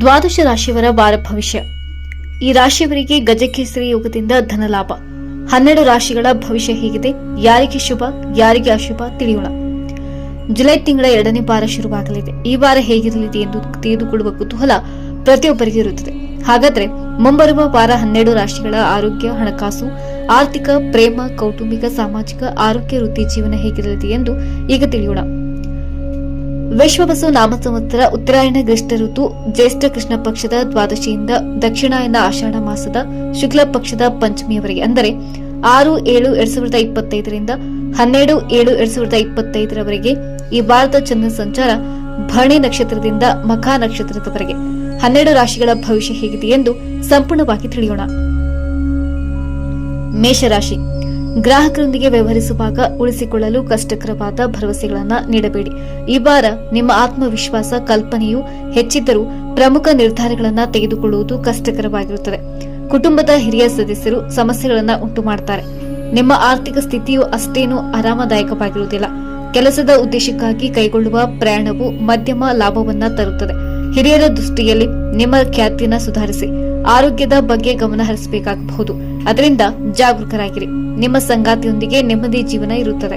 ದ್ವಾದಶ ರಾಶಿಯವರ ವಾರ ಭವಿಷ್ಯ. ಈ ರಾಶಿಯವರಿಗೆ ಗಜಕೇಸರಿ ಯೋಗದಿಂದ ಧನಲಾಭ ಹನ್ನೆರಡು ರಾಶಿಗಳ ಭವಿಷ್ಯ ಹೇಗಿದೆ. ಯಾರಿಗೆ ಶುಭ, ಯಾರಿಗೆ ಅಶುಭ ತಿಳಿಯೋಣ. ಜುಲೈ ತಿಂಗಳ ಎರಡನೇ ವಾರ ಶುರುವಾಗಲಿದೆ. ಈ ವಾರ ಹೇಗಿರಲಿದೆ ಎಂದು ತಿಳಿದುಕೊಳ್ಳುವ ಕುತೂಹಲ ಪ್ರತಿಯೊಬ್ಬರಿಗೆ ಇರುತ್ತದೆ. ಹಾಗಾದ್ರೆ ಮುಂಬರುವ ವಾರ ಹನ್ನೆರಡು ರಾಶಿಗಳ ಆರೋಗ್ಯ, ಹಣಕಾಸು, ಆರ್ಥಿಕ, ಪ್ರೇಮ, ಕೌಟುಂಬಿಕ, ಸಾಮಾಜಿಕ, ಆರೋಗ್ಯ ವೃತ್ತಿ ಜೀವನ ಹೇಗಿರಲಿದೆ ಎಂದು ಈಗ ತಿಳಿಯೋಣ. ವಿಶ್ವಬಸು ನಾಮ ಸಂವತ್ಸರ ಉತ್ತರಾಯಣ ಗ್ರೀಷ್ಮ ಋತು ಜ್ಯೇಷ್ಠ ಕೃಷ್ಣ ಪಕ್ಷದ ದ್ವಾದಶಿಯಿಂದ ದಕ್ಷಿಣಾಯನ ಆಷಾಢ ಮಾಸದ ಶುಕ್ಲ ಪಕ್ಷದ ಪಂಚಮಿಯವರೆಗೆ, ಅಂದರೆ ಆರು ಏಳು ಎರಡ್ ಸಾವಿರದ ಇಪ್ಪತ್ತೈದರಿಂದ ಹನ್ನೆರಡು ಏಳು ಎರಡ್ ಸಾವಿರದ ಇಪ್ಪತ್ತೈದರವರೆಗೆ ಈ ಭಾರತ ಚಂದ್ರ ಸಂಚಾರ ಭರಣಿ ನಕ್ಷತ್ರದಿಂದ ಮಖಾ ನಕ್ಷತ್ರದವರೆಗೆ. ಹನ್ನೆರಡು ರಾಶಿಗಳ ಭವಿಷ್ಯ ಹೇಗಿದೆ ಎಂದು ಸಂಪೂರ್ಣವಾಗಿ ತಿಳಿಯೋಣ. ಮೇಷರಾಶಿ. ಗ್ರಾಹಕರೊಂದಿಗೆ ವ್ಯವಹರಿಸುವಾಗ ಉಳಿಸಿಕೊಳ್ಳಲು ಕಷ್ಟಕರವಾದ ಭರವಸೆಗಳನ್ನು ನೀಡಬೇಡಿ. ಈ ವಾರ ನಿಮ್ಮ ಆತ್ಮವಿಶ್ವಾಸ, ಕಲ್ಪನೆಯು ಹೆಚ್ಚಿದ್ದರೂ ಪ್ರಮುಖ ನಿರ್ಧಾರಗಳನ್ನು ತೆಗೆದುಕೊಳ್ಳುವುದು ಕಷ್ಟಕರವಾಗಿರುತ್ತದೆ. ಕುಟುಂಬದ ಹಿರಿಯ ಸದಸ್ಯರು ಸಮಸ್ಯೆಗಳನ್ನು ಉಂಟು ಮಾಡುತ್ತಾರೆ ನಿಮ್ಮ ಆರ್ಥಿಕ ಸ್ಥಿತಿಯು ಅಷ್ಟೇನೂ ಆರಾಮದಾಯಕವಾಗಿರುವುದಿಲ್ಲ. ಕೆಲಸದ ಉದ್ದೇಶಕ್ಕಾಗಿ ಕೈಗೊಳ್ಳುವ ಪ್ರಯಾಣವು ಮಧ್ಯಮ ಲಾಭವನ್ನ ತರುತ್ತದೆ. ಹಿರಿಯರ ದೃಷ್ಟಿಯಲ್ಲಿ ನಿಮ್ಮ ಖ್ಯಾತಿಯನ್ನ ಸುಧಾರಿಸಿ, ಆರೋಗ್ಯದ ಬಗ್ಗೆ ಗಮನ ಹರಿಸಬೇಕಾಗಬಹುದು. ಅದರಿಂದ ಜಾಗರೂಕರಾಗಿರಿ. ನಿಮ್ಮ ಸಂಗಾತಿಯೊಂದಿಗೆ ನೆಮ್ಮದಿ ಜೀವನ ಇರುತ್ತದೆ.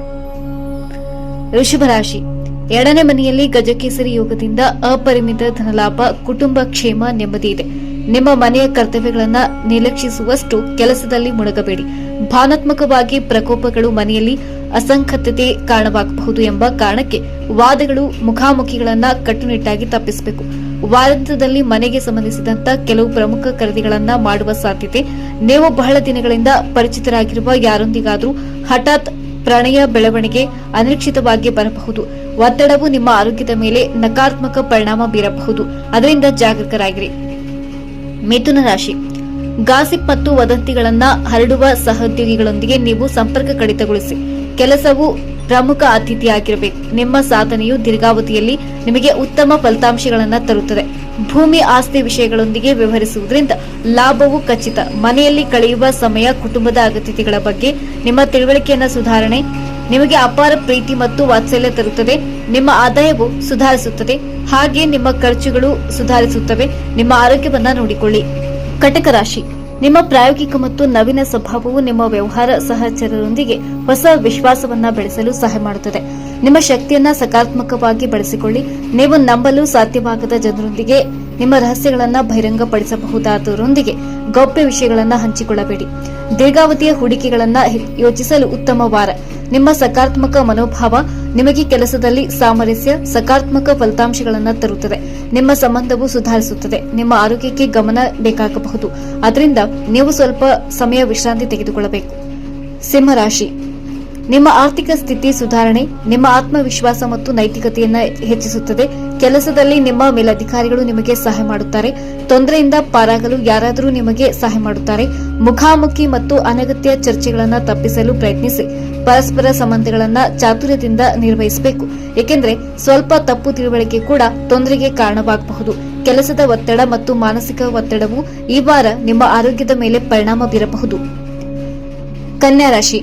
ರಾಶಿ ಎರಡನೇ ಮನೆಯಲ್ಲಿ ಗಜಕೇಸರಿ ಯೋಗದಿಂದ ಅಪರಿಮಿತ ಧನಲಾಭ, ಕುಟುಂಬ ಕ್ಷೇಮ, ನೆಮ್ಮದಿ ಇದೆ. ನಿಮ್ಮ ಮನೆಯ ಕರ್ತವ್ಯಗಳನ್ನ ನಿರ್ಲಕ್ಷಿಸುವಷ್ಟು ಕೆಲಸದಲ್ಲಿ ಮುಳುಗಬೇಡಿ. ಭಾವನಾತ್ಮಕವಾಗಿ ಪ್ರಕೋಪಗಳು ಮನೆಯಲ್ಲಿ ಅಸಂಖತತೆ ಕಾರಣವಾಗಬಹುದು ಎಂಬ ಕಾರಣಕ್ಕೆ ವಾದಗಳು ಮುಖಾಮುಖಿಗಳನ್ನ ಕಟ್ಟುನಿಟ್ಟಾಗಿ ತಪ್ಪಿಸಬೇಕು. ವಾರಾಂತ್ಯದಲ್ಲಿ ಮನೆಗೆ ಸಂಬಂಧಿಸಿದಂತ ಕೆಲವು ಪ್ರಮುಖ ಖರೀದಿಗಳನ್ನ ಮಾಡುವ ಸಾಧ್ಯತೆ ನೀವು ಬಹಳ ದಿನಗಳಿಂದ ಪರಿಚಿತರಾಗಿರುವ ಯಾರೊಂದಿಗಾದರೂ ಹಠಾತ್ ಪ್ರಣಯ ಬೆಳವಣಿಗೆ ಅನಿರೀಕ್ಷಿತವಾಗಿ ಬರಬಹುದು. ಒತ್ತಡವು ನಿಮ್ಮ ಆರೋಗ್ಯದ ಮೇಲೆ ನಕಾರಾತ್ಮಕ ಪರಿಣಾಮ ಬೀರಬಹುದು. ಅದರಿಂದ ಜಾಗೃತರಾಗಿರಿ ಮಿಥುನ ರಾಶಿ. ಗಾಸಿಪ್ ಮತ್ತು ವದಂತಿಗಳನ್ನ ಹರಡುವ ಸಹೋದ್ಯೋಗಿಗಳೊಂದಿಗೆ ನೀವು ಸಂಪರ್ಕ ಕಡಿತಗೊಳಿಸಿ. ಕೆಲಸವು ಪ್ರಮುಖ ಅತಿಥಿಯಾಗಿರಬೇಕು. ನಿಮ್ಮ ಸಾಧನೆಯು ದೀರ್ಘಾವಧಿಯಲ್ಲಿ ನಿಮಗೆ ಉತ್ತಮ ಫಲಿತಾಂಶಗಳನ್ನು ತರುತ್ತದೆ. ಭೂಮಿ ಆಸ್ತಿ ವಿಷಯಗಳೊಂದಿಗೆ ವ್ಯವಹರಿಸುವುದರಿಂದ ಲಾಭವು ಖಚಿತ. ಮನೆಯಲ್ಲಿ ಕಳೆಯುವ ಸಮಯ ಕುಟುಂಬದ ಅಗತ್ಯತೆಗಳ ಬಗ್ಗೆ ನಿಮ್ಮ ತಿಳುವಳಿಕೆಯನ್ನ ಸುಧಾರಣೆ, ನಿಮಗೆ ಅಪಾರ ಪ್ರೀತಿ ಮತ್ತು ವಾತ್ಸಲ್ಯ ತರುತ್ತದೆ. ನಿಮ್ಮ ಆದಾಯವು ಸುಧಾರಿಸುತ್ತದೆ. ಹಾಗೆ ನಿಮ್ಮ ಖರ್ಚುಗಳು ಸುಧಾರಿಸುತ್ತವೆ. ನಿಮ್ಮ ಆರೋಗ್ಯವನ್ನ ನೋಡಿಕೊಳ್ಳಿ. ಕಟಕ ರಾಶಿ. ನಿಮ್ಮ ಪ್ರಾಯೋಗಿಕ ಮತ್ತು ನವೀನ ಸ್ವಭಾವವು ನಿಮ್ಮ ವ್ಯವಹಾರ ಸಹಚರರೊಂದಿಗೆ ಹೊಸ ವಿಶ್ವಾಸವನ್ನ ಬೆಳೆಸಲು ಸಹಾಯ ಮಾಡುತ್ತದೆ. ನಿಮ್ಮ ಶಕ್ತಿಯನ್ನ ಸಕಾರಾತ್ಮಕವಾಗಿ ಬಳಸಿಕೊಳ್ಳಿ. ನೀವು ನಂಬಲು ಸಾಧ್ಯವಾಗದ ಜನರೊಂದಿಗೆ ನಿಮ್ಮ ರಹಸ್ಯಗಳನ್ನ ಬಹಿರಂಗಪಡಿಸಬಹುದಾದರೊಂದಿಗೆ ಗೌಪ್ಯ ವಿಷಯಗಳನ್ನ ಹಂಚಿಕೊಳ್ಳಬೇಡಿ. ದೀರ್ಘಾವಧಿಯ ಹೂಡಿಕೆಗಳನ್ನ ಯೋಚಿಸಲು ಉತ್ತಮ ವಾರ. ನಿಮ್ಮ ಸಕಾರಾತ್ಮಕ ಮನೋಭಾವ ನಿಮಗೆ ಕೆಲಸದಲ್ಲಿ ಸಾಮರಸ್ಯ, ಸಕಾರಾತ್ಮಕ ಫಲಿತಾಂಶಗಳನ್ನು ತರುತ್ತದೆ. ನಿಮ್ಮ ಸಂಬಂಧವು ಸುಧಾರಿಸುತ್ತದೆ. ನಿಮ್ಮ ಆರೋಗ್ಯಕ್ಕೆ ಗಮನ ಬೇಕಾಗಬಹುದು. ಅದರಿಂದ ನೀವು ಸ್ವಲ್ಪ ಸಮಯ ವಿಶ್ರಾಂತಿ ತೆಗೆದುಕೊಳ್ಳಬೇಕು. ಸಿಂಹರಾಶಿ ನಿಮ್ಮ ಆರ್ಥಿಕ ಸ್ಥಿತಿ ಸುಧಾರಣೆ, ನಿಮ್ಮ ಆತ್ಮವಿಶ್ವಾಸ ಮತ್ತು ನೈತಿಕತೆಯನ್ನ ಹೆಚ್ಚಿಸುತ್ತದೆ. ಕೆಲಸದಲ್ಲಿ ನಿಮ್ಮ ಮೇಲಧಿಕಾರಿಗಳು ನಿಮಗೆ ಸಹಾಯ ಮಾಡುತ್ತಾರೆ. ತೊಂದರೆಯಿಂದ ಪಾರಾಗಲು ಯಾರಾದರೂ ನಿಮಗೆ ಸಹಾಯ ಮಾಡುತ್ತಾರೆ. ಮುಖಾಮುಖಿ ಮತ್ತು ಅನಗತ್ಯ ಚರ್ಚೆಗಳನ್ನು ತಪ್ಪಿಸಲು ಪ್ರಯತ್ನಿಸಿ. ಪರಸ್ಪರ ಸಂಬಂಧಗಳನ್ನು ಚಾತುರ್ಯದಿಂದ ನಿರ್ವಹಿಸಬೇಕು. ಏಕೆಂದರೆ ಸ್ವಲ್ಪ ತಪ್ಪು ತಿಳುವಳಿಕೆ ಕೂಡ ತೊಂದರೆಗೆ ಕಾರಣವಾಗಬಹುದು. ಕೆಲಸದ ಒತ್ತಡ ಮತ್ತು ಮಾನಸಿಕ ಒತ್ತಡವು ಈ ವಾರ ನಿಮ್ಮ ಆರೋಗ್ಯದ ಮೇಲೆ ಪರಿಣಾಮ ಬೀರಬಹುದು. ಕನ್ಯಾ ರಾಶಿ.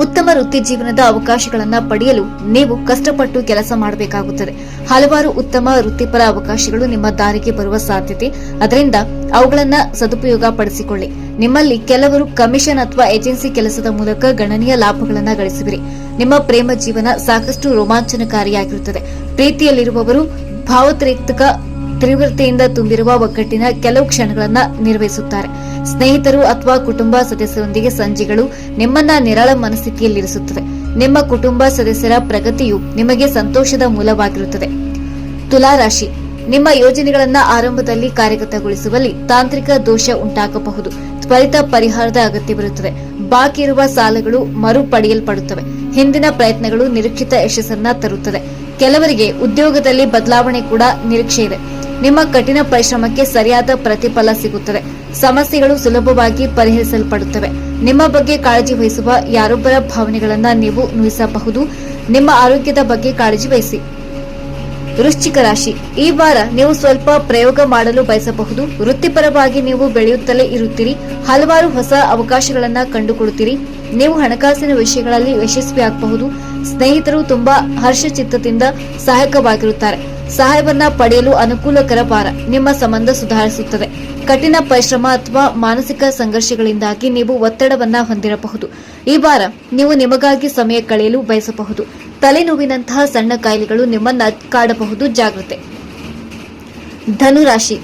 ಉತ್ತಮ ವೃತ್ತಿ ಜೀವನದ ಅವಕಾಶಗಳನ್ನು ಪಡೆಯಲು ನೀವು ಕಷ್ಟಪಟ್ಟು ಕೆಲಸ ಮಾಡಬೇಕಾಗುತ್ತದೆ. ಹಲವಾರು ಉತ್ತಮ ವೃತ್ತಿಪರ ಅವಕಾಶಗಳು ನಿಮ್ಮ ದಾರಿಗೆ ಬರುವ ಸಾಧ್ಯತೆ. ಅದರಿಂದ ಅವುಗಳನ್ನು ಸದುಪಯೋಗ ಪಡಿಸಿಕೊಳ್ಳಿ. ನಿಮ್ಮಲ್ಲಿ ಕೆಲವರು ಕಮಿಷನ್ ಅಥವಾ ಏಜೆನ್ಸಿ ಕೆಲಸದ ಮೂಲಕ ಗಣನೀಯ ಲಾಭಗಳನ್ನು ಗಳಿಸುವಿರಿ ನಿಮ್ಮ ಪ್ರೇಮ ಜೀವನ ಸಾಕಷ್ಟು ರೋಮಾಂಚನಕಾರಿಯಾಗಿರುತ್ತದೆ. ಪ್ರೀತಿಯಲ್ಲಿರುವವರು ಭಾವೋದ್ರೇಕ್ತಕ ತೀವ್ರತೆಯಿಂದ ತುಂಬಿರುವ ಒಗ್ಗಟ್ಟಿನ ಕೆಲವು ಕ್ಷಣಗಳನ್ನು ನಿರ್ವಹಿಸುತ್ತಾರೆ. ಸ್ನೇಹಿತರು ಅಥವಾ ಕುಟುಂಬ ಸದಸ್ಯರೊಂದಿಗೆ ಸಂಜೆಗಳು ನಿಮ್ಮನ್ನ ನಿರಾಳ ಮನಸ್ಥಿತಿಯಲ್ಲಿರಿಸುತ್ತದೆ. ನಿಮ್ಮ ಕುಟುಂಬ ಸದಸ್ಯರ ಪ್ರಗತಿಯು ನಿಮಗೆ ಸಂತೋಷದ ಮೂಲವಾಗಿರುತ್ತದೆ. ತುಲಾ ರಾಶಿ. ನಿಮ್ಮ ಯೋಜನೆಗಳನ್ನ ಆರಂಭದಲ್ಲಿ ಕಾರ್ಯಗತಗೊಳಿಸುವಲ್ಲಿ ತಾಂತ್ರಿಕ ದೋಷ ಉಂಟಾಗಬಹುದು. ತ್ವರಿತ ಪರಿಹಾರದ ಅಗತ್ಯವಿರುತ್ತದೆ ಬಾಕಿ ಇರುವ ಸಾಲಗಳು ಮರುಪಡೆಯಲ್ಪಡುತ್ತವೆ. ಹಿಂದಿನ ಪ್ರಯತ್ನಗಳು ನಿರೀಕ್ಷಿತ ಯಶಸ್ಸನ್ನ ತರುತ್ತದೆ. ಕೆಲವರಿಗೆ ಉದ್ಯೋಗದಲ್ಲಿ ಬದಲಾವಣೆ ಕೂಡ ನಿರೀಕ್ಷೆ ಇದೆ ನಿಮ್ಮ ಕಠಿಣ ಪರಿಶ್ರಮಕ್ಕೆ ಸರಿಯಾದ ಪ್ರತಿಫಲ ಸಿಗುತ್ತದೆ. ಸಮಸ್ಯೆಗಳು ಸುಲಭವಾಗಿ ಪರಿಹರಿಸಲ್ಪಡುತ್ತವೆ. ನಿಮ್ಮ ಬಗ್ಗೆ ಕಾಳಜಿ ವಹಿಸುವ ಯಾರೊಬ್ಬರ ಭಾವನೆಗಳನ್ನ ನೀವು ನುಯಿಸಬಹುದು ನಿಮ್ಮ ಆರೋಗ್ಯದ ಬಗ್ಗೆ ಕಾಳಜಿ ವಹಿಸಿ. ವೃಶ್ಚಿಕ ರಾಶಿ. ಈ ವಾರ ನೀವು ಸ್ವಲ್ಪ ಪ್ರಯೋಗ ಮಾಡಲು ಬಯಸಬಹುದು. ವೃತ್ತಿಪರವಾಗಿ ನೀವು ಬೆಳೆಯುತ್ತಲೇ ಇರುತ್ತೀರಿ. ಹಲವಾರು ಹೊಸ ಅವಕಾಶಗಳನ್ನ ಕಂಡುಕೊಳ್ಳುತ್ತೀರಿ. ನೀವು ಹಣಕಾಸಿನ ವಿಷಯಗಳಲ್ಲಿ ಯಶಸ್ವಿಯಾಗಬಹುದು. ಸ್ನೇಹಿತರು ತುಂಬಾ ಹರ್ಷಚಿತ್ತದಿಂದ ಸಹಾಯಕವಾಗಿರುತ್ತಾರೆ. ಸಹಾಯವನ್ನ ಪಡೆಯಲು ಅನುಕೂಲಕರ ನಿಮ್ಮ ಸಂಬಂಧ ಸುಧಾರಿಸುತ್ತದೆ. ಕಠಿಣ ಪರಿಶ್ರಮ ಅಥವಾ ಮಾನಸಿಕ ಸಂಘರ್ಷಗಳಿಂದಾಗಿ ನೀವು ಒತ್ತಡವನ್ನ ಹೊಂದಿರಬಹುದು. ಈ ವಾರ ನೀವು ನಿಮಗಾಗಿ ಸಮಯ ಕಳೆಯಲು ಬಯಸಬಹುದು. ತಲೆನೋವಿನಂತಹ ಸಣ್ಣ ಕಾಯಿಲೆಗಳು ನಿಮ್ಮನ್ನ ಕಾಡಬಹುದು. ಜಾಗ್ರತೆ. ಧನುರಾಶಿ.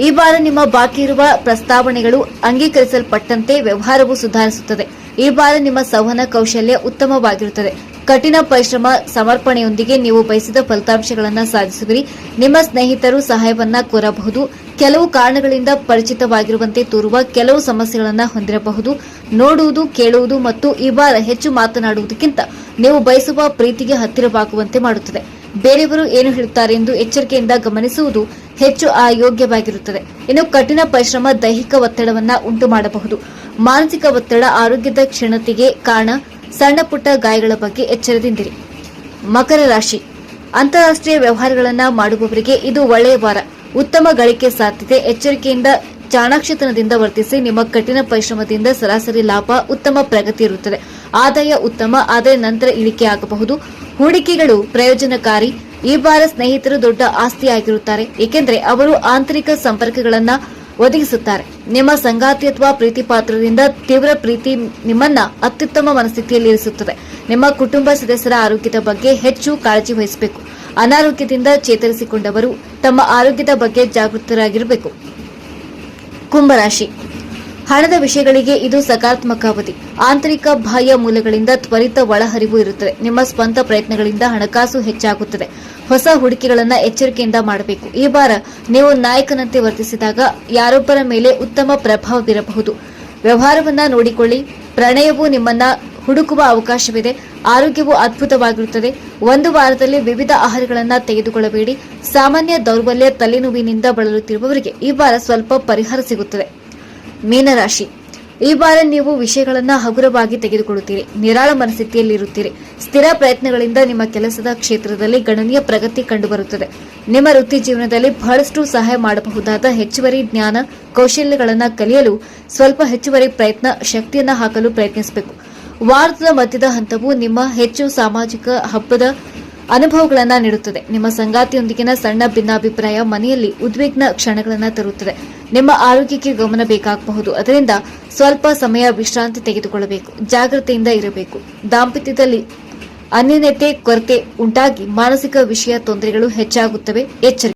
ಈ ವಾರ ನಿಮ್ಮ ಬಾಕಿ ಇರುವ ಪ್ರಸ್ತಾವನೆಗಳು ಅಂಗೀಕರಿಸಲ್ಪಟ್ಟಂತೆ ವ್ಯವಹಾರವು ಸುಧಾರಿಸುತ್ತದೆ. ಈ ಬಾರ ನಿಮ್ಮ ಸಂವಹನ ಕೌಶಲ್ಯ ಉತ್ತಮವಾಗಿರುತ್ತದೆ. ಕಠಿಣ ಪರಿಶ್ರಮ ಸಮರ್ಪಣೆಯೊಂದಿಗೆ ನೀವು ಬಯಸಿದ ಫಲಿತಾಂಶಗಳನ್ನು ಸಾಧಿಸುವಿರಿ ನಿಮ್ಮ ಸ್ನೇಹಿತರು ಸಹಾಯವನ್ನ ಕೋರಬಹುದು. ಕೆಲವು ಕಾರಣಗಳಿಂದ ಪರಿಚಿತವಾಗಿರುವಂತೆ ತೋರುವ ಕೆಲವು ಸಮಸ್ಯೆಗಳನ್ನು ಹೊಂದಿರಬಹುದು. ನೋಡುವುದು, ಕೇಳುವುದು ಮತ್ತು ಈ ವಾರ ಹೆಚ್ಚು ಮಾತನಾಡುವುದಕ್ಕಿಂತ ನೀವು ಬಯಸುವ ಪ್ರೀತಿಗೆ ಹತ್ತಿರವಾಗುವಂತೆ ಮಾಡುತ್ತದೆ. ಬೇರೆಯವರು ಏನು ಹೇಳುತ್ತಾರೆ ಎಂದು ಎಚ್ಚರಿಕೆಯಿಂದ ಗಮನಿಸುವುದು ಹೆಚ್ಚು ಅಯೋಗ್ಯವಾಗಿರುತ್ತದೆ. ಇನ್ನು ಕಠಿಣ ಪರಿಶ್ರಮ ದೈಹಿಕ ಒತ್ತಡವನ್ನ ಉಂಟು ಮಾಡಬಹುದು ಮಾನಸಿಕ ಒತ್ತಡ ಆರೋಗ್ಯದ ಕ್ಷೀಣತೆಗೆ ಕಾರಣ. ಸಣ್ಣ ಪುಟ್ಟ ಗಾಯಗಳ ಬಗ್ಗೆ ಎಚ್ಚರದಿಂದಿರಿ. ಮಕರ ರಾಶಿ. ಅಂತಾರಾಷ್ಟ್ರೀಯ ವ್ಯವಹಾರಗಳನ್ನ ಮಾಡುವವರಿಗೆ ಇದು ಒಳ್ಳೆಯ ವಾರ. ಉತ್ತಮ ಗಳಿಕೆ ಸಾಧ್ಯತೆ ಎಚ್ಚರಿಕೆಯಿಂದ ಚಾಣಾಕ್ಷತನದಿಂದ ವರ್ತಿಸಿ ನಿಮ್ಮ ಕಠಿಣ ಪರಿಶ್ರಮದಿಂದ ಸರಾಸರಿ ಲಾಭ, ಉತ್ತಮ ಪ್ರಗತಿ ಇರುತ್ತದೆ. ಆದಾಯ ಉತ್ತಮ, ಆದರೆ ನಂತರ ಇಳಿಕೆ ಆಗಬಹುದು. ಹೂಡಿಕೆಗಳು ಪ್ರಯೋಜನಕಾರಿ. ಈ ವಾರ ಸ್ನೇಹಿತರು ದೊಡ್ಡ ಆಸ್ತಿಯಾಗಿರುತ್ತಾರೆ. ಏಕೆಂದರೆ ಅವರು ಆಂತರಿಕ ಸಂಪರ್ಕಗಳನ್ನ ಒದಗಿಸುತ್ತಾರೆ. ನಿಮ್ಮ ಸಂಗಾತಿ ಅಥವಾ ಪ್ರೀತಿ ಪಾತ್ರದಿಂದ ತೀವ್ರ ಪ್ರೀತಿ ನಿಮ್ಮನ್ನ ಅತ್ಯುತ್ತಮ ಮನಸ್ಥಿತಿಯಲ್ಲಿ ಇರಿಸುತ್ತದೆ. ನಿಮ್ಮ ಕುಟುಂಬ ಸದಸ್ಯರ ಆರೋಗ್ಯದ ಬಗ್ಗೆ ಹೆಚ್ಚು ಕಾಳಜಿ ವಹಿಸಬೇಕು. ಅನಾರೋಗ್ಯದಿಂದ ಚೇತರಿಸಿಕೊಂಡವರು ತಮ್ಮ ಆರೋಗ್ಯದ ಬಗ್ಗೆ ಜಾಗೃತರಾಗಿರಬೇಕು. ಕುಂಭರಾಶಿ. ಹಣದ ವಿಷಯಗಳಿಗೆ ಇದು ಸಕಾರಾತ್ಮಕ ಅವಧಿ. ಆಂತರಿಕ ಬಾಹ್ಯ ಮೂಲಗಳಿಂದ ತ್ವರಿತ ಒಳಹರಿವು ಇರುತ್ತದೆ. ನಿಮ್ಮ ಸ್ವಂತ ಪ್ರಯತ್ನಗಳಿಂದ ಹಣಕಾಸು ಹೆಚ್ಚಾಗುತ್ತದೆ. ಹೊಸ ಹೂಡಿಕೆಗಳನ್ನು ಎಚ್ಚರಿಕೆಯಿಂದ ಮಾಡಬೇಕು. ಈ ವಾರ ನೀವು ನಾಯಕನಂತೆ ವರ್ತಿಸಿದಾಗ ಯಾರೊಬ್ಬರ ಮೇಲೆ ಉತ್ತಮ ಪ್ರಭಾವ ಬೀರಬಹುದು ವ್ಯವಹಾರವನ್ನ ನೋಡಿಕೊಳ್ಳಿ. ಪ್ರಣಯವು ನಿಮ್ಮನ್ನ ಹುಡುಕುವ ಅವಕಾಶವಿದೆ. ಆರೋಗ್ಯವು ಅದ್ಭುತವಾಗಿರುತ್ತದೆ. ಒಂದು ವಾರದಲ್ಲಿ ವಿವಿಧ ಆಹಾರಗಳನ್ನು ತೆಗೆದುಕೊಳ್ಳಬೇಡಿ. ಸಾಮಾನ್ಯ ದೌರ್ಬಲ್ಯ ತಲೆನೋವಿನಿಂದ ಬಳಲುತ್ತಿರುವವರಿಗೆ ಈ ವಾರ ಸ್ವಲ್ಪ ಪರಿಹಾರ ಸಿಗುತ್ತದೆ. ಮೀನರಾಶಿ. ಈ ಬಾರಿ ನೀವು ವಿಷಯಗಳನ್ನ ಹಗುರವಾಗಿ ತೆಗೆದುಕೊಳ್ಳುತ್ತೀರಿ. ನಿರಾಳ ಮನಸ್ಥಿತಿಯಲ್ಲಿರುತ್ತೀರಿ. ಸ್ಥಿರ ಪ್ರಯತ್ನಗಳಿಂದ ನಿಮ್ಮ ಕೆಲಸದ ಕ್ಷೇತ್ರದಲ್ಲಿ ಗಣನೀಯ ಪ್ರಗತಿ ಕಂಡುಬರುತ್ತದೆ. ನಿಮ್ಮ ವೃತ್ತಿ ಜೀವನದಲ್ಲಿ ಬಹಳಷ್ಟು ಸಹಾಯ ಮಾಡಬಹುದಾದ ಹೆಚ್ಚುವರಿ ಜ್ಞಾನ, ಕೌಶಲ್ಯಗಳನ್ನು ಕಲಿಯಲು ಸ್ವಲ್ಪ ಹೆಚ್ಚುವರಿ ಪ್ರಯತ್ನ, ಶಕ್ತಿಯನ್ನ ಹಾಕಲು ಪ್ರಯತ್ನಿಸಬೇಕು. ವಾರದ ಮಧ್ಯದ ಹಂತವು ನಿಮ್ಮ ಹೆಚ್ಚು ಸಾಮಾಜಿಕ ಹಬ್ಬದ ಅನುಭವಗಳನ್ನು ನೀಡುತ್ತದೆ. ನಿಮ್ಮ ಸಂಗಾತಿಯೊಂದಿಗಿನ ಸಣ್ಣ ಭಿನ್ನಾಭಿಪ್ರಾಯ ಮನೆಯಲ್ಲಿ ಉದ್ವಿಗ್ನ ಕ್ಷಣಗಳನ್ನು ತರುತ್ತದೆ. ನಿಮ್ಮ ಆರೋಗ್ಯಕ್ಕೆ ಗಮನ ಬೇಕಾಗಬಹುದು. ಅದರಿಂದ ಸ್ವಲ್ಪ ಸಮಯ ವಿಶ್ರಾಂತಿ ತೆಗೆದುಕೊಳ್ಳಬೇಕು. ಜಾಗ್ರತೆಯಿಂದ ಇರಬೇಕು. ದಾಂಪತ್ಯದಲ್ಲಿ ಅನ್ಯನ್ಯತೆ ಕೊರತೆ ಉಂಟಾಗಿ ಮಾನಸಿಕ ವಿಷಯ ತೊಂದರೆಗಳು ಹೆಚ್ಚಾಗುತ್ತವೆ. ಎಚ್ಚರಿಕೆ